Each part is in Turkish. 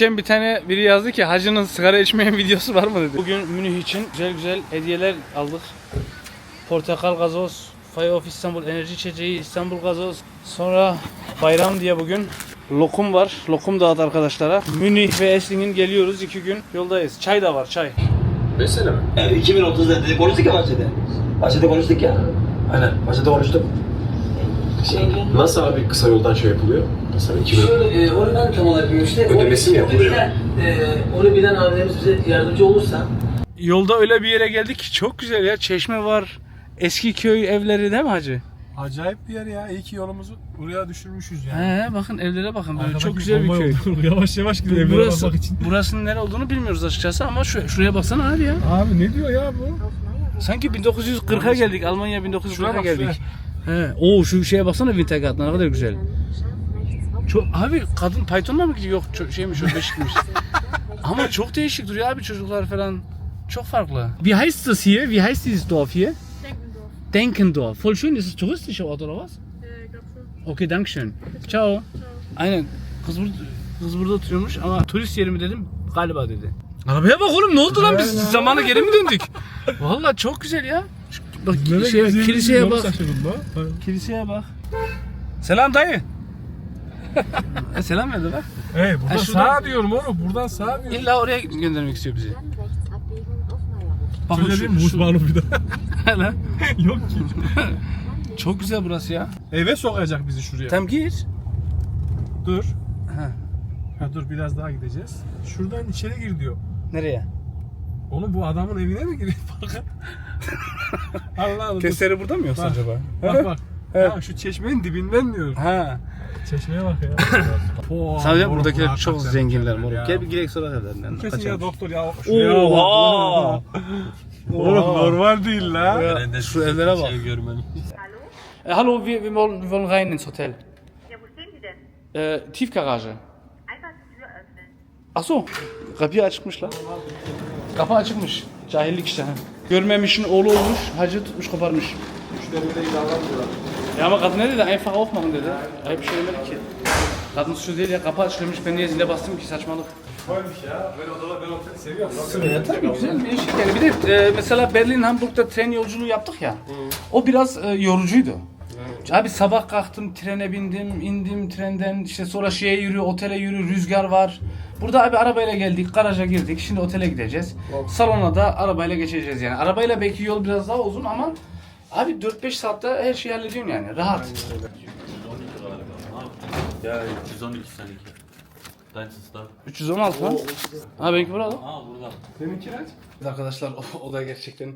Geçen bir tane biri yazdı ki hacının sigara içmeyen videosu var mı dedi. Bugün Münih için güzel güzel hediyeler aldık. Portakal gazoz, Fire of İstanbul enerji içeceği, İstanbul gazoz. Sonra bayram diye bugün lokum var. Lokum dağıt arkadaşlara. Münih ve Esling'in geliyoruz. iki gün yoldayız. Çay da var çay. 5 sene mi? Yani 2030'da dedi, konuştuk ya bahçede. Bahçede konuştuk ya. Aynen, bahçede konuştuk. Şey, Nasıl abi kısa yoldan şey yapılıyor? Mesela 2000 Şöyle, e, onu ben tam olarak bilmiyorum işte. Ödemesi mi Onu yapılıyor? bilen, e, onu bilen abilerimiz bize yardımcı olursa Yolda öyle bir yere geldik ki çok güzel ya. Çeşme var. Eski köy evleri değil mi hacı? Acayip bir yer ya. İyi ki yolumuzu buraya düşürmüşüz yani. He bakın evlere bakın böyle Arkadaki çok güzel bir bomba köy. yavaş yavaş gidiyor evlere Burası, bakmak için. burasının nere olduğunu bilmiyoruz açıkçası ama şu, şuraya baksana abi ya. Abi ne diyor ya bu? Sanki 1940'a geldik. Almanya 1940'a Şuraya bak, geldik. He. Oo şu şeye baksana Wintergarten ne kadar güzel. Çok abi kadın Python'la mı gidiyor? Yok şeymiş o beşikmiş. Ama çok değişik duruyor abi çocuklar falan. Çok farklı. Wie heißt das hier? Wie heißt dieses Dorf hier? Denkendorf. Denkendorf. Voll schön. Ist es touristischer Ort oder was? Äh. Okay, dankeschön. Ciao. Aynen. Kız, burada, kız burada oturuyormuş ama turist yeri mi dedim galiba dedi. Arabaya bak oğlum ne oldu lan biz zamana geri mi döndük? Vallahi çok güzel ya. Bak şey, kiliseye bak. Kiliseye bak. Selam dayı. e, selam verdi bak. Hey buradan Ha, şuradan- sağa diyorum oğlum. Buradan sağa diyorum. İlla oraya göndermek istiyor bizi. Dann rechts abbiegen auf Meierhof. Bak Şöyle mi? bir daha. Hele. Yok ki. Çok güzel burası ya. Eve sokacak bizi şuraya. Tam gir. Dur. Ha. Ha dur biraz daha gideceğiz. Şuradan içeri gir diyor. Nereye? Oğlum bu adamın evine mi giriyor parka? Allah Allah. dur. Testere burada mı yoksa Bak. acaba? Bak bak. Ha, şu çeşmenin dibinden diyor. Ha. Çeşmeye bak ya. Sadece moruk, buradakiler çok zenginler moruk. Gel bir girek sonra evlerinden. Kesin ya doktor ya. Oha! Oğlum normal değil la. Şu evlere bak. görmedim. E, hallo, wir, wir, wollen, wir wollen rein ins Hotel. Ja, wo stehen Sie denn? E, Tiefgarage. Einfach die Tür öffnen. Ach so, kapıyı açıkmış lan. Kapı açıkmış. Cahillik işte. ha. Görmemişin oğlu olmuş, hacı tutmuş koparmış. Ya ama kadın ne dedi? Einfach aufmachen dedi. Ayıp bir şey demedi ki. Kadın suçlu değil ya, kapı açılmış. Ben niye zile bastım ki saçmalık. Koymuş ya. Böyle odalar ben oteli seviyorum. Ya tabii güzel bir şey yani. Bir de e, mesela Berlin Hamburg'da tren yolculuğu yaptık ya. O biraz e, yorucuydu. Abi sabah kalktım trene bindim indim trenden işte sonra şeye yürü otele yürü rüzgar var. Burada abi arabayla geldik garaja girdik şimdi otele gideceğiz. Salona da arabayla geçeceğiz yani. Arabayla belki yol biraz daha uzun ama abi 4-5 saatte her şeyi hallediyorsun yani rahat. Ya 312 seninki. Deins ist da. 316 lan. Ha benimki burada. Aa burada. Seninki ne? Arkadaşlar o, o da gerçekten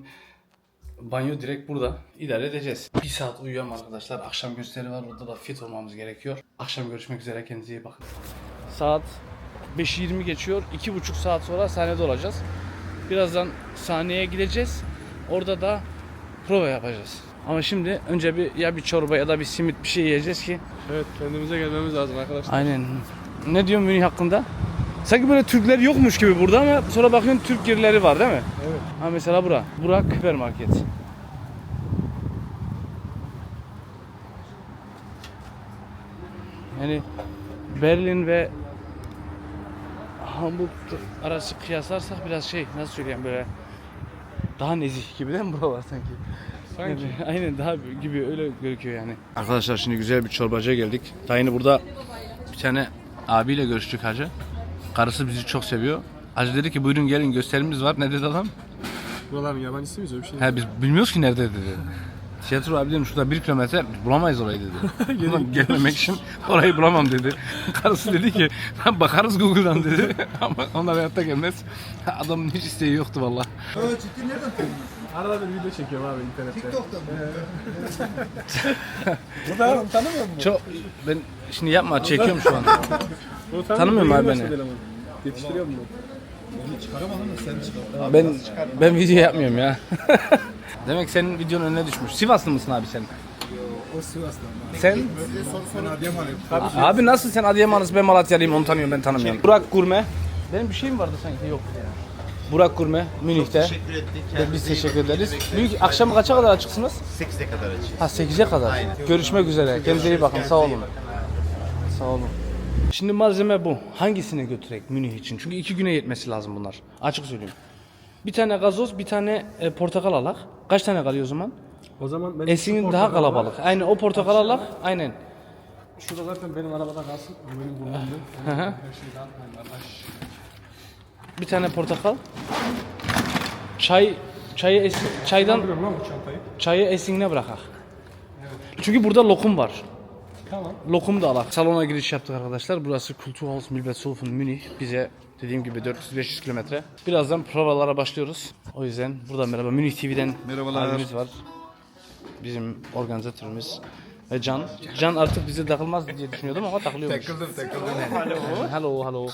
banyo direkt burada. İdare edeceğiz. Bir saat uyuyorum arkadaşlar. Akşam gösteri var. Orada da fit olmamız gerekiyor. Akşam görüşmek üzere. Kendinize iyi bakın. Saat 5.20 geçiyor. 2,5 saat sonra sahnede olacağız. Birazdan sahneye gideceğiz. Orada da prova yapacağız. Ama şimdi önce bir ya bir çorba ya da bir simit bir şey yiyeceğiz ki. Evet kendimize gelmemiz lazım arkadaşlar. Aynen. Ne diyorsun Münih hakkında? Sanki böyle Türkler yokmuş gibi burada ama sonra bakıyorsun Türk yerleri var değil mi? Evet. Ha mesela bura. Burak Süpermarket. Yani Berlin ve Hamburg arası kıyaslarsak biraz şey nasıl söyleyeyim böyle daha nezih gibi değil mi buralar sanki? Sanki. Yani, aynen daha gibi öyle gözüküyor yani. Arkadaşlar şimdi güzel bir çorbacıya geldik. Daha yeni burada bir tane abiyle görüştük hacı. Karısı bizi çok seviyor. Hacı dedi ki buyurun gelin gösterimiz var. Ne dedi adam? Buraların yabancısı mıyız öyle bir şey? He biz bilmiyoruz ki nerede dedi. Tiyatro abi dedim şurada bir kilometre bulamayız orayı dedi. Ulan Gelmemek için orayı bulamam dedi. Karısı dedi ki bakarız Google'dan dedi. Ama onlar hayatta gelmez. Adamın hiç isteği yoktu valla. Arada bir video çekiyorum abi internette. TikTok'tan mı? Bu da tanımıyor musun? Çok ben şimdi yapma çekiyorum şu an. Bunu Tanımıyorum abi beni. Yetiştiriyor mu? Ben ben video yapmıyorum ya. Demek senin videonun önüne düşmüş. Sivaslı mısın abi sen? O Sivas'tan. Sen Ben Adıyaman'ım. Abi nasıl sen Adıyamanlısın ben Malatyalıyım onu tanıyorum ben tanımıyorum. Burak Gurme. Benim bir şeyim vardı sanki yok. Burak Gurme Münih'te. Teşekkür ettik. Biz teşekkür ederiz. Büyük akşam kaça kadar açıksınız? 8'e kadar açıyoruz. Ha 8'e kadar. Görüşmek üzere. Kendinize iyi bakın. Sağ olun. Sağ olun. Şimdi malzeme bu. Hangisini götürek Münih için? Çünkü iki güne yetmesi lazım bunlar. Açık söyleyeyim. Bir tane gazoz, bir tane e, portakal alak. Kaç tane kalıyor o zaman? O zaman ben Esin'in daha kalabalık. Aynen o portakal alak. Aynen. Şurada zaten benim arabada kalsın. Benim burnumda. Bir tane portakal. Çay çayı esin, çaydan Biliyorum lan bu çantayı. çayı esinle bırakak. Çünkü burada lokum var. Tamam. Lokum da alak. Salona giriş yaptık arkadaşlar. Burası Kulturhaus Milbertshofen Münih. Bize dediğim gibi 400-500 kilometre. Birazdan provalara başlıyoruz. O yüzden burada merhaba Münih TV'den Merhabalar. abimiz var. Bizim organizatörümüz. Ve Can. Can artık bize takılmaz diye düşünüyordum ama takılıyormuş. Takıldım takıldım. Hallo, hallo.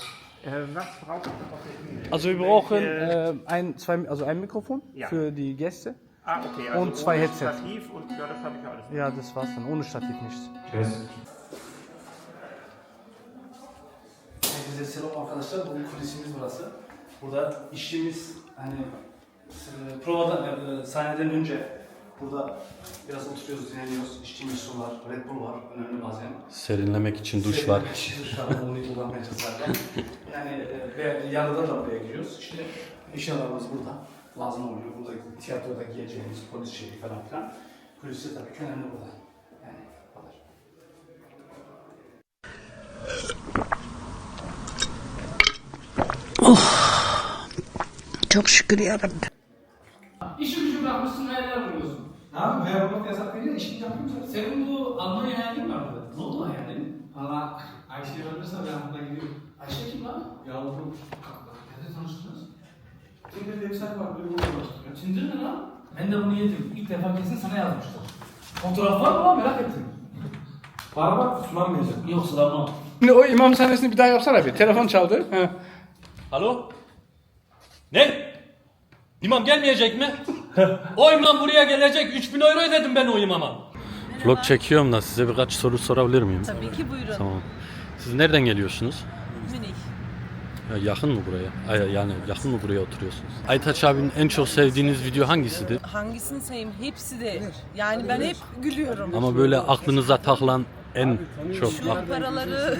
Also wir brauchen äh, ein, zwei, also ein Mikrofon für die Gäste. Ah, okay. Also Und zwei ohne Headset. Stativ und ja, das habe ich alles. Ja, das war's dann. Ohne Stativ nichts. Herkese selam arkadaşlar. Bugün kulisimiz burası. Burada işimiz hani e, provadan, e, sahneden önce burada biraz oturuyoruz, dinleniyoruz. İçtiğimiz sular, Red Bull var. Önemli bazen. Serinlemek için duş var. Duş var. Onu kullanmayacağız zaten. Yani e, ve yarıda da buraya giriyoruz. İşte eşyalarımız burada. Lazım oluyor. Burada tiyatroda giyeceğimiz polis şeyi falan filan. Kulisi tabii ki önemli burada. Yani bu kadar. Çok şükür yarabbim. İşi gücü bırakmışsın hayaller kuruyorsun. Ne yapayım? Hayal bulmak yasak değil de işini yapayım zaten. Senin bu Almanya hayalin vardı. Ne oldu hayalin? Valla Ayşe'yi öldürürse ben burada gidiyorum. Ayşe kim lan? Yavrum. Nerede tanıştınız? Tinder'de bir sayfa var. Böyle uğraştırıyor. Tinder ne lan? Ben de bunu yedim. İlk defa kesin sana yazmıştım. Fotoğraf var mı lan merak ettim. Para bak sulanmayacak. Yok. Şimdi o imam sahnesini bir daha yapsana bir. Telefon çaldı. He. Alo? Ne? İmam gelmeyecek mi? o imam buraya gelecek. 3000 euro ödedim ben o imama. Vlog çekiyorum da size birkaç soru sorabilir miyim? Tabii ki buyurun. Tamam. Siz nereden geliyorsunuz? Münih. Ya yakın mı buraya? Ay, yani yakın mı buraya oturuyorsunuz? Aytaç abinin en çok sevdiğiniz video hangisidir? Hangisini sayayım? Hepsi de. Yani ben hep gülüyorum. Ama böyle aklınıza takılan en çok paraları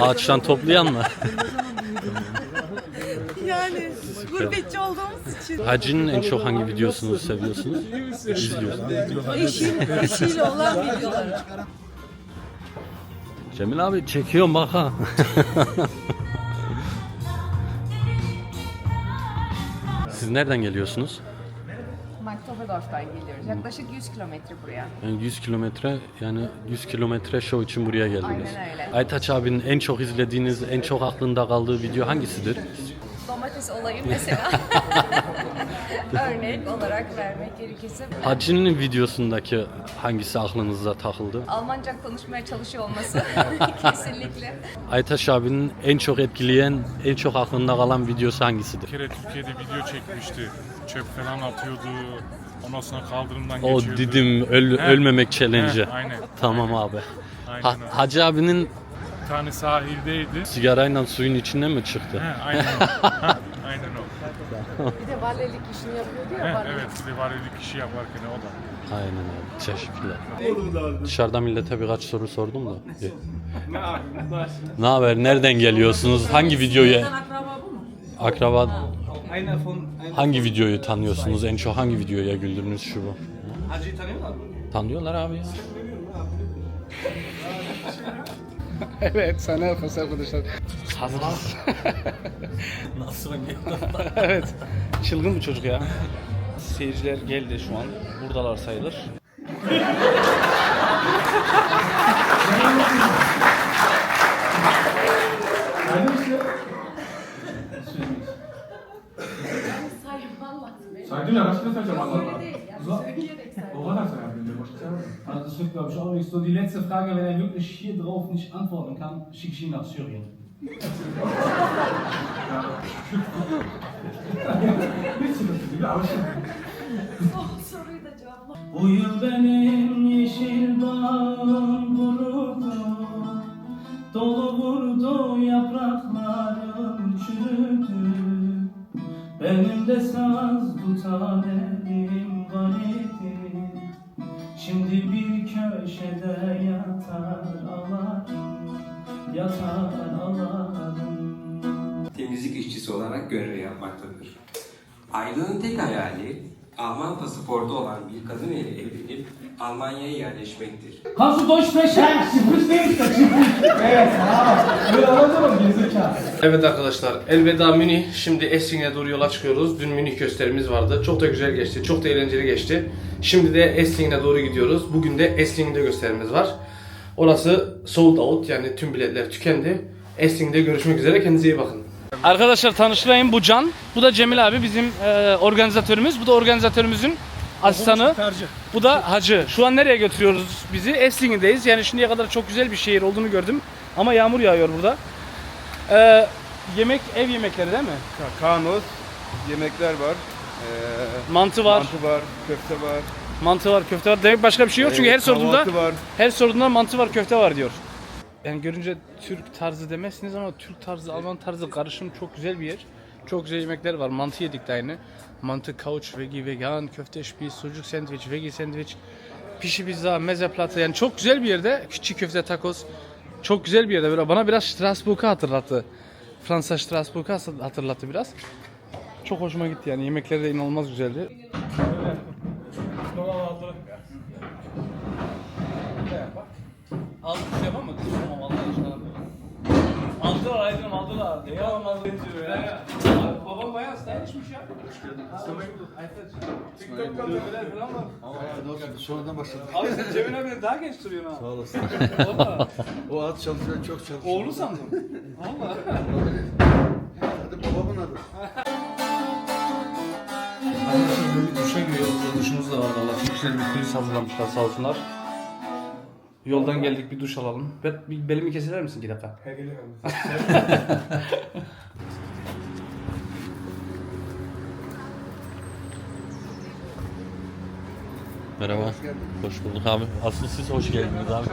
ağaçtan toplayan mı? yani gurbetçi olduğumuz için. Hacı'nın en çok hangi videosunu seviyorsunuz? İzliyorsunuz. Eşim, eşiyle olan videoları. Cemil abi çekiyorum bak ha. Siz nereden geliyorsunuz? Marktoberdorf'tan geliyoruz. Yaklaşık 100 kilometre buraya. Yani 100 kilometre yani 100 kilometre show için buraya geldiniz. Aynen öyle. Aytaç abinin en çok izlediğiniz, en çok aklında kaldığı video hangisidir? Domates olayı mesela. Örnek olarak vermek gerekirse. Hacı'nın videosundaki hangisi aklınıza takıldı? Almanca konuşmaya çalışıyor olması kesinlikle. Aytaç abinin en çok etkileyen, en çok aklında kalan videosu hangisidir? Bir kere Türkiye'de video çekmişti. Çöp falan atıyordu. Ondan sonra kaldırımdan O geçiyordu. Didim öl- He. ölmemek challenge'ı. He, aynen. Tamam abi. Aynen Ha- öyle. Hacı abinin Bir tane sahildeydi. sigarayla suyun içinden mi çıktı? He, aynen. Ha. Bir de valilik işini yapıyordu He, ya. valilik. evet bir de valilik işi yaparken o da. Aynen abi. Teşekkürler. Dışarıda millete birkaç soru sordum da. ne haber? Nereden geliyorsunuz? Hangi videoyu Akraba hangi videoyu tanıyorsunuz? En çok hangi videoya güldünüz şu bu? Hacı'yı tanıyorlar mı? Tanıyorlar abi ya. Evet sana yapması arkadaşlar. Hazırız. Nasıl evet. Çılgın bir çocuk ya. Seyirciler geldi şu an. Buradalar sayılır. Saydın ya başka sayacağım Allah Allah. O kadar sayabilirim. Başka sayamam. Also das wird, glaube ich, auch nicht so. Die letzte Frage, wenn er wirklich hier drauf nicht antworten kann, schicke ich ihn nach Syrien. Bu yıl benim yeşil bağım kurudu. Dolu vurdu yapraklarım çürüdü. Benim de saz tutan elim var idi. Şimdi bir köşede yatar ağlarım Ağlarım Temizlik işçisi olarak görev yapmaktadır. Aylığın tek hayali Alman pasaportu olan bir kadın ile evlenip Almanya'ya yerleşmektir. Deutsch sprechen? Sprichst nicht, das Evet, ha. Böyle anlatamam gerizekalı. Evet arkadaşlar elveda Münih. Şimdi Essling'e doğru yola çıkıyoruz. Dün Münih gösterimiz vardı. Çok da güzel geçti. Çok da eğlenceli geçti. Şimdi de Essling'e doğru gidiyoruz. Bugün de Essling'de gösterimiz var. Orası sold out yani tüm biletler tükendi. Essling'de görüşmek üzere. Kendinize iyi bakın. Arkadaşlar tanıştırayım bu Can. Bu da Cemil abi bizim e, organizatörümüz. Bu da organizatörümüzün asistanı. Bu da Hacı. Şu an nereye götürüyoruz bizi? Essling'deyiz. Yani şimdiye kadar çok güzel bir şehir olduğunu gördüm. Ama yağmur yağıyor burada. Ee, yemek ev yemekleri değil mi? Kanos, yemekler var. Mantı var, Mantı var, köfte var. Mantı var, köfte var. Demek başka bir şey yok çünkü her sorduğunda Kahvaltı var. her sorduğunda mantı var, köfte var diyor. Yani görünce Türk tarzı demezsiniz ama Türk tarzı, Alman tarzı karışım çok güzel bir yer. Çok güzel yemekler var. Mantı yedik de aynı. Mantı, couch, vegi, vegan, köfte, spieß, sucuk sandviç, vegi sandviç, pişi pizza, meze plata. Yani çok güzel bir yerde. Küçük köfte, tacos. Çok güzel bir yerde. Böyle bana biraz Strasbourg'u hatırlattı. Fransa Strasbourg'u hatırlattı biraz. Çok hoşuma gitti yani. Yemekleri de inanılmaz güzeldi. Aldık şey yapar mı? Tamam Allah aşkına. Aldılar Ne yalan aldılar diyor ya. Abi babam bayağı stylish ya. Hoş geldin. TikTok dövmeler falan var. Sonradan başladık. Abi sen Cemil abi daha genç duruyorsun ha. Sağ olasın. Valla. O at çalışıyor, çok çalışıyor. Oğlu sandım. Valla. Hadi babamın adı. Arkadaşlar böyle bir duşa giriyoruz. Duşumuz da var valla. Çok güzel bir kulis hazırlamışlar sağ olsunlar. Yoldan geldik bir duş alalım. Ben, bir belimi keser misin iki dakika? Merhaba. Hoş bulduk abi. Asıl siz hoş geldiniz abi.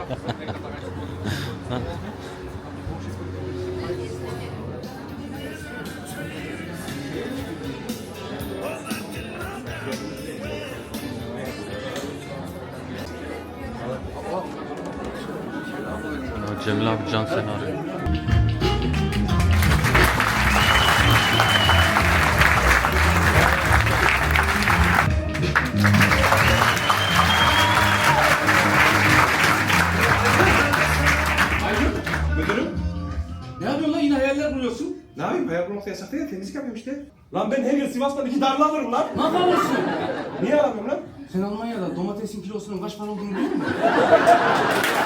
Cemil abi Can seni arıyor. Ne yapıyorsun lan yine hayaller kuruyorsun? Ne yapayım? Hayal kurmakta yasak değil, temizlik yapıyorum işte. Lan ben her yıl Sivas'tan iki darla alırım lan. Ne yapıyorsun? Niye alamıyorum lan? Sen Almanya'da domatesin kilosunun kaç para olduğunu biliyor musun?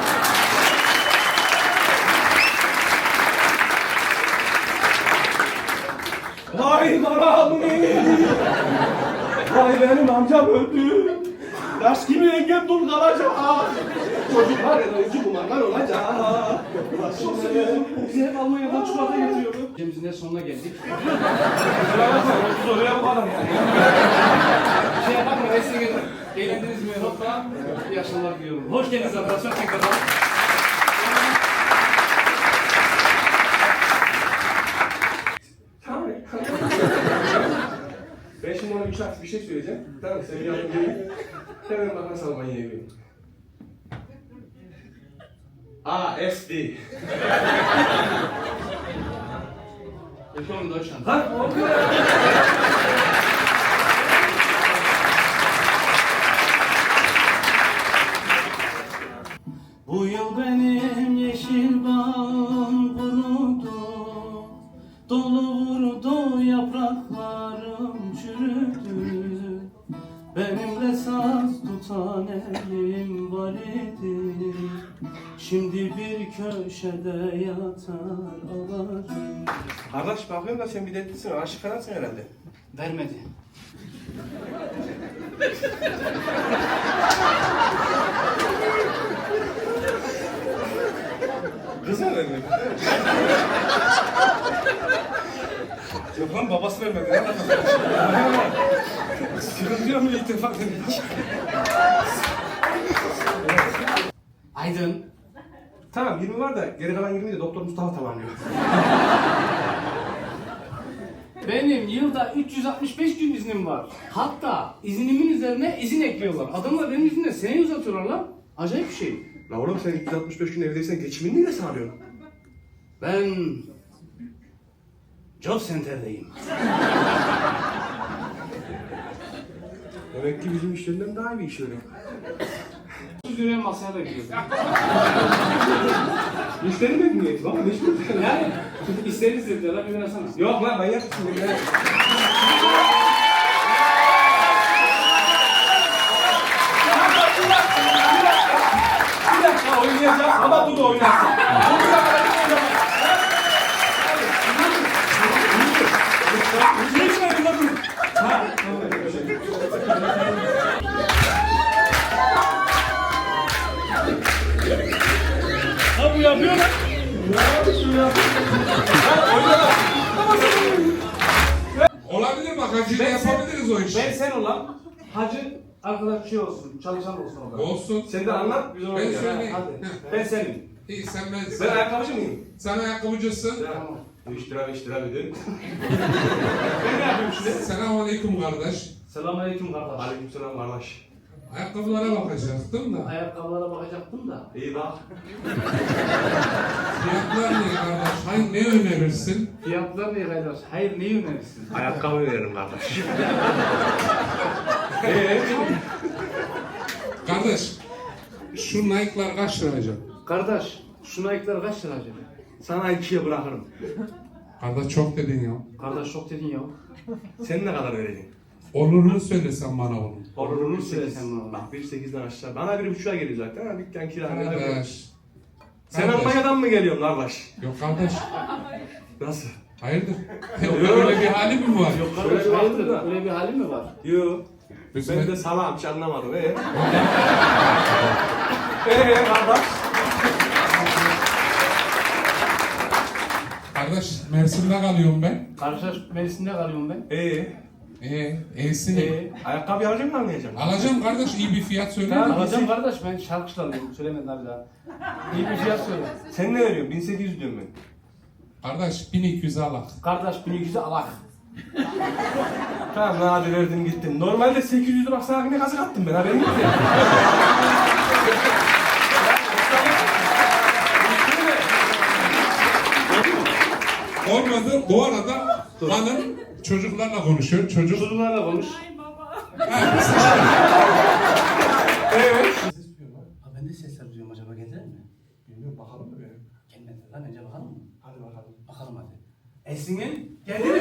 Vay benim amcam öldü. Yaş gibi engel dul kalacak. Çocuklar enerji kumarlar olacak. Bizi hep Almanya'dan çikolata getiriyordu. Ülkemizin de sonuna geldik. Biz oraya bakalım yani. Şey yapar mı? Neyse eğlendiniz mi? Hoppa. İyi akşamlar diliyorum. Hoş geldiniz arkadaşlar tekrardan. Tamam. Harf bir şey söyleyeceğim. Tamam mı? Sen yanına gelin. Hemen bak nasıl Almanya'ya gelin. A, S, D. Willkommen in Deutschland. Kadar. Bu yıl benim elim var idi Şimdi bir köşede yatar ağlarım Kardeş bakıyorum da sen biletlisin, aşık falansın herhalde. Vermedi. Kız mı vermedi? Yok lan babası vermedi. Ne alakası var? Sıkıntı yok mu ilk defa dedik. Aydın. Tamam 20 var da geri kalan 20'yi de Doktor Mustafa tamamlıyor. Benim yılda 365 gün iznim var. Hatta iznimin üzerine izin ekliyorlar. Adamlar benim iznimde sene uzatıyorlar lan. Acayip bir şey. La oğlum sen 365 gün evdeysen geçimini neyle sağlıyorsun? Ben Job Center'deyim. Demek ki bizim işlerinden daha iyi bir iş öyle. 30 liraya masaya da gidiyorum. Müşteri memnuniyeti baba bu? Yani isteriz dediler lan bir versene. Yok lan ben yapmışım. Bir dakika oynayacağız ama bu da oynasın. Yapıyor lan. Olabilir bak hacıyla yapabiliriz o işi. Ben sen olan hacı arkadaş şey olsun, çalışan olsun orada. Olsun. Sen de anlat. Biz Ben oynayalım. söyleyeyim. Hadi. Ben senin. İyi sen ben Ben sen, ayakkabıcı mıyım? sen ayakkabıcısın. Tamam. 3 lira 5 lira dedin. ben ne yapıyorum şimdi? Selamun aleyküm kardeş. Selamünaleyküm kardeş. Aleykümselam kardeş. Ayakkabılara bakacaktım da. Ayakkabılara bakacaktım da. İyi bak. Fiyatlar ne kardeş? Hayır ne önerirsin? Fiyatlar ne kardeş? Hayır neyi önerirsin? Ayakkabı veririm kardeş. Eee? Kardeş şu Nike'lar kaç lira acaba? Kardeş, şu Nike'lar kaç lira acaba? Sana ikiye bırakırım. Kardeş çok dedin ya. Kardeş çok dedin ya. Sen ne kadar vereceksin? Olurunu söylesen bana onu. Olurunu söylesen söylesen bana. Bak 1.8'den aşağı. Bana bir buçuğa geliyor zaten. Ha, dükkan kira. Kardeş. Sen Kardeş. Almanya'dan mı geliyorsun kardeş? Yok kardeş. Nasıl? Hayırdır? Öyle bir hali mi var? Yok kardeş hayırdır? da. Öyle bir halin mi var? Yo. Ben de salam hiç anlamadım. Ee? Eee kardeş? Kardeş Mersin'de kalıyorum ben. Kardeş Mersin'de kalıyorum ben. Ee? Ee, E'si ne? Ee, Ayakkabı alacak mı almayacak mı? Alacağım kardeş iyi bir fiyat söyle. tamam alacağım kardeş ben şarkıcılarım. Söylemedin abi daha. İyi bir fiyat söyle. Sen ne veriyorsun? 1800 diyorum ben. Kardeş 1200 alak. Kardeş 1200'e alak. Tamam hadi verdim gittim. Normalde 800 lira sana ne kazık attım ben haberin yok ya. Olmadı. Bu arada hanım çocuklarla konuşuyor. Çocuk Çocuklarla konuş. Ha ben de sesler duyuyorum acaba gelir mi? Bilmiyorum bakalım mı benim? Gelmedi lan önce bakalım mı? Hadi bakalım. Bakalım hadi. Esin'in kendini